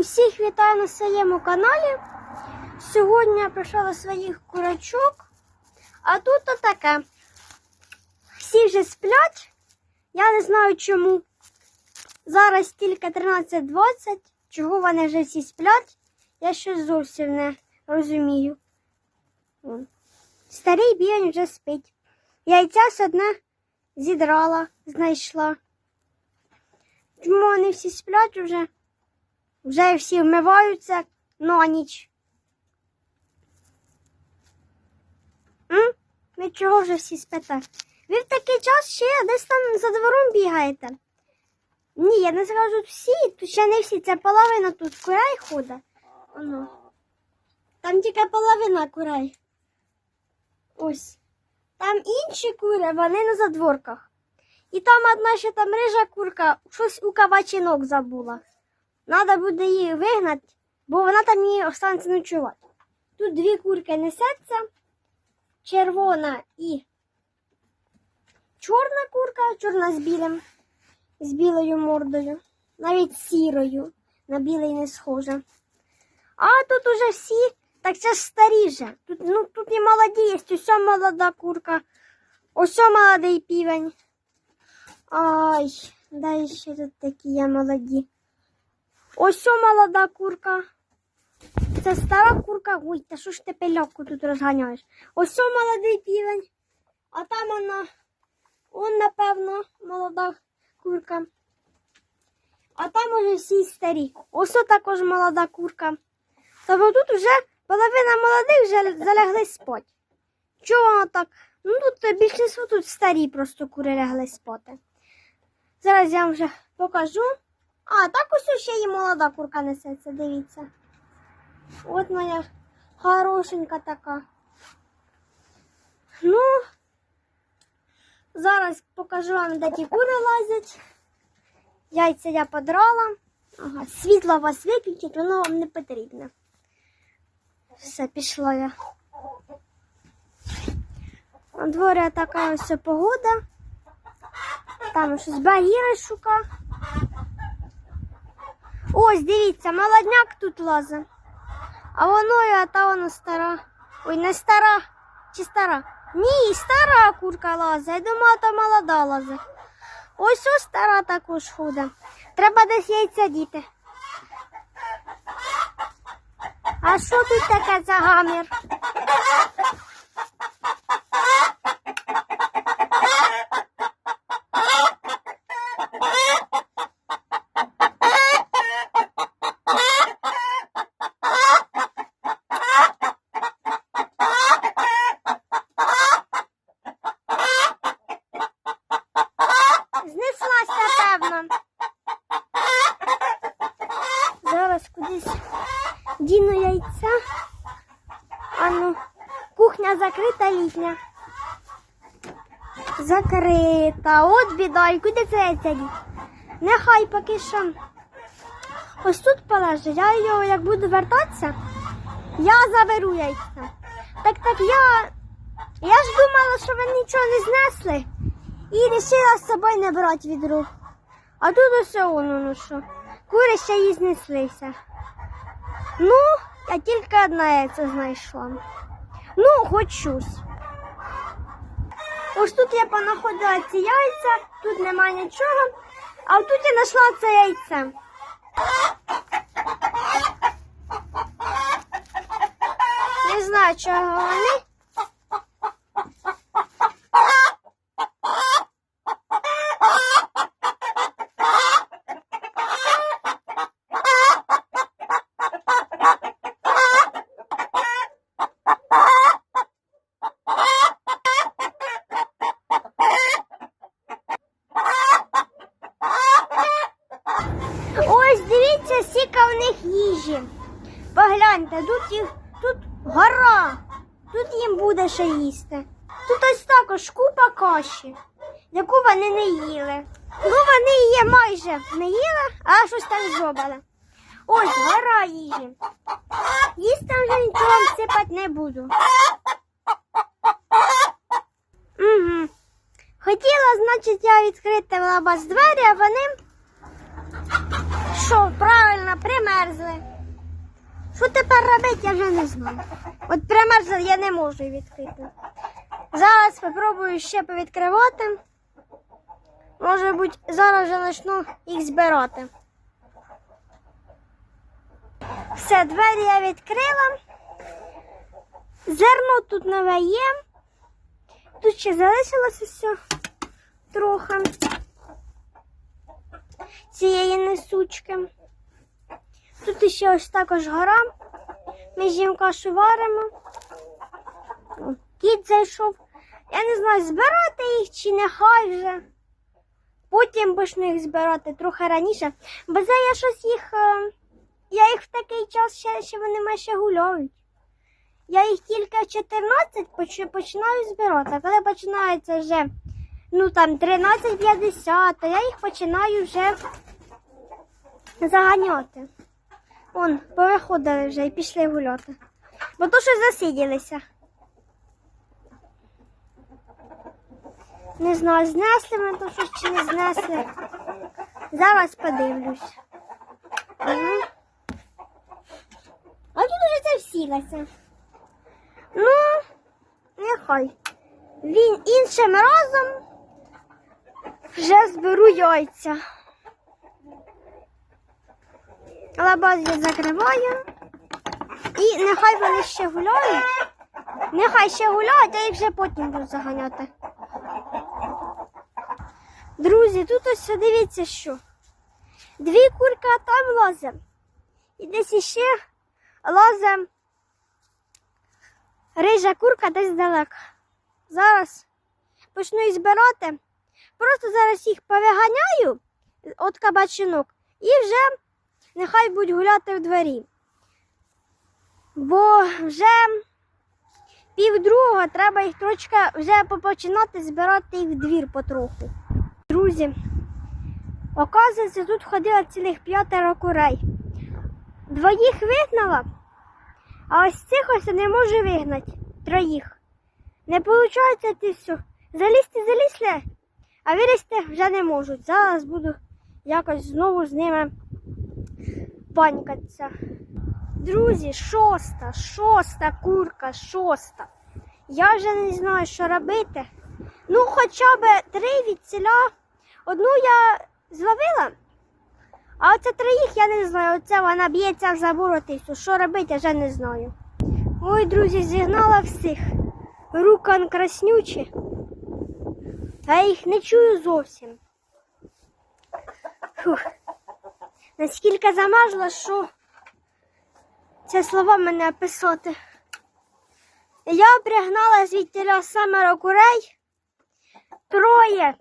Усіх вітаю на своєму каналі. Сьогодні я прийшла своїх курочок, а тут таке. Всі вже сплять. Я не знаю чому. Зараз тільки 13.20. Чого вони вже всі сплять? Я щось зовсім не розумію. Старий бігань вже спить. Яйця все одне зідрала, знайшла. Чому вони всі сплять вже? Вже всі вмиваються на ніч. Ви чого вже всі спите? Ви в такий час ще десь там за двором бігаєте. Ні, я не скажу всі, тут ще не всі, це половина тут курей ходить. Оно. Там тільки половина курей. Ось. Там інші кури, вони на задворках. І там одна ще там рижа курка щось у кабачинок забула. Надо буде її вигнати, бо вона там її останеться ночувати. Тут дві курки несеться, червона і чорна курка, чорна з білим, з білою мордою, навіть сірою, на білий не схожа. А тут уже всі, так це ж старіже. Тут, ну, тут і молоді є, ось молода курка, ось молодий півень. Ай, дай ще тут такі є молоді. Ось о молода курка. Це стара курка. Ой, та що ж ти пельовку тут розганяєш? Ось о молодий півень. А там вона, он, напевно, молода курка. А там уже всі старі. Ось також молода курка. Тобто тут вже половина молодих вже залягли спать. Чого воно так? Ну тут більшість тут старі просто кури лягли спати. Зараз я вам вже покажу. А, так ось ще і молода курка несеться, дивіться. От моя хорошенька така. Ну, зараз покажу вам, де ті кури лазять. Яйця я подрала. Ага, світло вас виключить, воно вам не потрібне. Все, пішла я. На дворі така ось погода. Там щось багіри шукав. Ось, дивіться, молодняк тут лазить. А воно, а та воно стара. Ой, не стара. Чи стара? Ні, стара курка лазить. Я думала, то молода лазить. Ось ось стара також ходить. Треба десь яйця діти. А що тут таке за гамір? Кухня закрита літня. Закрита. От біда. І куди це діть? Нехай поки що. Ось тут полежить. Я його як буду вертатися, я заберу яйця. Так так я. Я ж думала, що ви нічого не знесли. І вирішила з собою не брати від рук. А тут усе воно, ну що. Кури ще їй знеслися. Ну, я тільки одне яйце знайшла. Ну, хоч щось. Ось тут я понаходила ці яйця, тут нема нічого, а тут я знайшла це яйце. Не знаю, чого вони. Ось дивіться, скільки в них їжі. Погляньте, тут їх тут гора. Тут їм буде що їсти. Тут ось також купа каші, яку вони не їли. Ну, вони її майже не їли, а щось там зробили. Ось гора їжі. Їсти вже нічого сипати не буду. Угу. Хотіла, значить, я відкрити лабаз двері, а вони що, правильно, примерзли. Що тепер робити, я вже не знаю. От примерзли я не можу відкрити. Зараз спробую ще повідкривати. Може бути, зараз вже почну їх збирати. Все, двері я відкрила. Зерно тут нове є. Тут ще залишилося все трохи цієї несучки. Тут ще ось також гора. Ми з ним кашу варимо. Кіт зайшов. Я не знаю, збирати їх чи нехай вже. Потім почну їх збирати трохи раніше. Бо це я щось їх. е, Я їх в такий час ще, ще вони майже гуляють. Я їх тільки в 14 поч- починаю збирати. А коли починається вже ну там 13.50, то я їх починаю вже заганяти. Вон, повиходили вже і пішли гуляти. Бо то що засиділися. Не знаю, знесли ми то щось чи не знесли. Зараз подивлюсь. А тут уже це всілася. Ну, нехай. Він іншим разом вже зберу яйця. Лабаз я закриваю. І нехай вони ще гуляють. Нехай ще гуляють, а їх вже потім буду заганяти. Друзі, тут ось дивіться що. Дві курки а там лазе. І десь іще лазе рижа курка десь далеко. Зараз почну їх збирати. Просто зараз їх повиганяю от кабачинок і вже нехай будуть гуляти в дворі. Бо вже півдругого треба їх трошки вже починати збирати їх в двір потроху. Друзі, оказується, тут ходило цілих п'ятеро курей. Двоїх вигнала, а ось цих ось не можу вигнати. Троїх. Не виходить ти все. Залізти залізли, а вилізти вже не можуть. Зараз буду якось знову з ними панькатися. Друзі, шоста, шоста курка, шоста. Я вже не знаю, що робити. Ну, хоча б три від ціля. Одну я зловила, а оце троїх я не знаю. Оце вона б'ється в забор отису. Що робити, вже не знаю. Ой, друзі, зігнала всіх. Рукан краснючі. А я їх не чую зовсім. Фух. Наскільки замажла, що це слова мене описати. Я пригнала звідтіля семеро курей. Троє.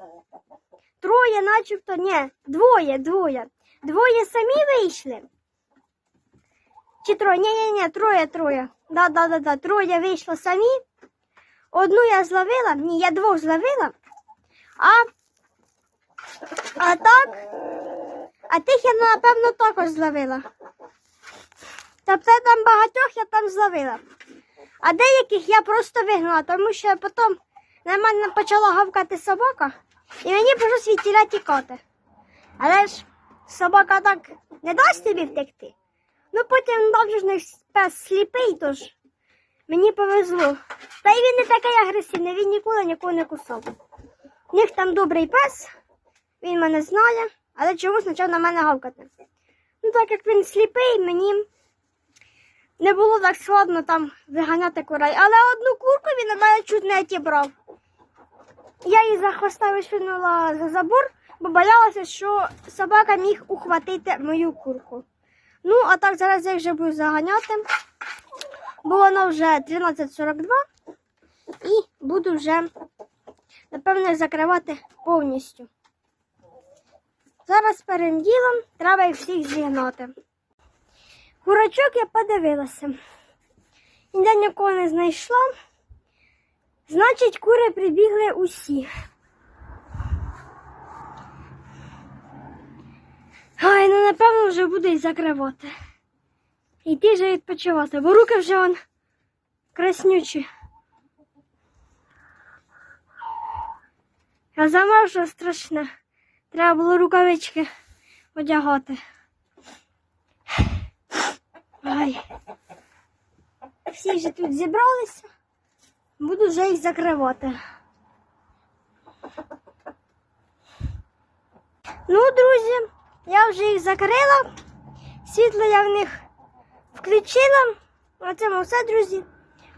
Троє, начебто, ні, двоє, двоє. Двоє самі вийшли. Чи троє? Ні, ні, ні, троє, троє. Да, да, да, да. Троє вийшло самі. Одну я зловила, ні, я двох зловила. А, а так, а тих я, напевно, також зловила. Тобто там багатьох я там зловила. А деяких я просто вигнала, тому що потім на мене почала гавкати собака, і мені прийшлось звідтіля тікати. Але ж собака так не дасть тобі втекти. Ну потім там пес сліпий, тож мені повезло. Та й він не такий агресивний, він ніколи нікого не кусав. У них там добрий пес, він мене знає, але чомусь почав на мене гавкати. Ну так як він сліпий, мені не було так складно там виганяти курей. Але одну курку він на мене чуть не тібрав. Я її за хвоста вишвинула за забор, бо боялася, що собака міг ухватити мою курку. Ну, а так зараз я вже буду заганяти. Бо воно вже 13.42 і буду вже, напевно, закривати повністю. Зараз першим ділом треба їх всіх зігнати. Курочок я подивилася. Ніде нікого не знайшла. Значить, кури прибігли усі. Ай, ну напевно вже буду їх закривати. Йти вже відпочивати, бо руки вже он краснючі. А замерзло страшне. Треба було рукавички одягати. Ой. Всі вже тут зібралися. Буду вже їх закривати. Ну, друзі, я вже їх закрила. Світло я в них включила. На цьому все, друзі.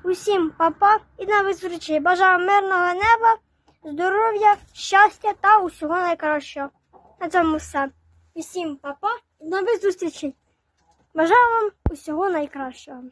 Усім па-па і на зустрічей. Бажаю мирного неба, здоров'я, щастя та усього найкращого. На цьому все. Усім па-па і нових зустрічей. Бажаю вам усього найкращого.